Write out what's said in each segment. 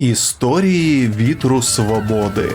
Історії вітру свободи.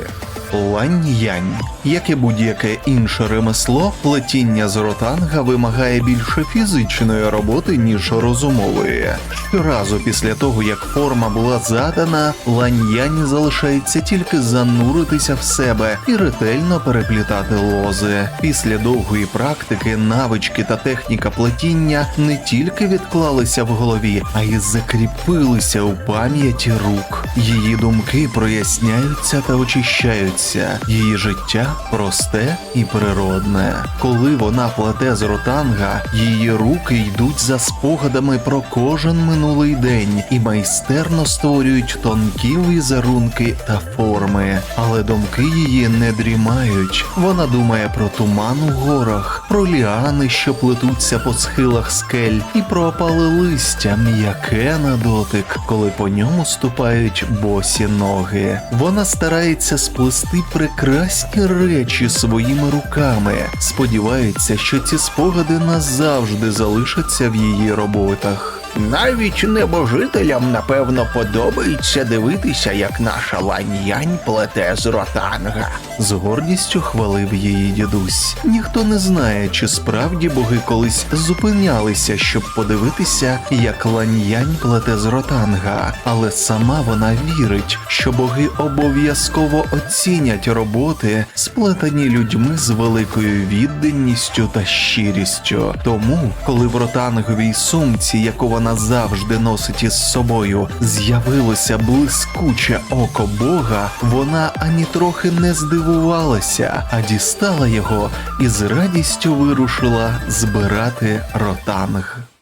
Лань-янь. Як і будь-яке інше ремесло, плетіння з ротанга вимагає більше фізичної роботи, ніж розумової. Щоразу після того, як форма була задана, лань-янь залишається тільки зануритися в себе і ретельно переплітати лози. Після довгої практики навички та техніка плетіння не тільки відклалися в голові, а й закріпилися у пам'яті рук. Її думки проясняються та очищаються. Її життя просте і природне. Коли вона плете з ротанга, її руки йдуть за спогадами про кожен минулий день і майстерно створюють тонкі візерунки та форми. Але думки її не дрімають. Вона думає про туман у горах, про ліани, що плетуться по схилах скель, і про опале листя, м'яке на дотик, коли по ньому ступають босі ноги. Вона старається сплести прекрасні речі своїми руками. Сподівається, що ці спогади назавжди залишаться в її роботах. Навіть небожителям, напевно, подобається дивитися, як наша лань-янь плете з ротанга. З гордістю хвалив її дідусь. Ніхто не знає, чи справді боги колись зупинялися, щоб подивитися, як ланьянь плете з ротанга, але сама вона вірить, що боги обов'язково оцінять роботи, сплетені людьми з великою відданістю та щирістю. Тому, коли в ротанговій сумці, яку вона завжди носить із собою, з'явилося блискуче око Бога, вона ані трохи не здивувалася, а дістала його і з радістю вирушила збирати ротанг.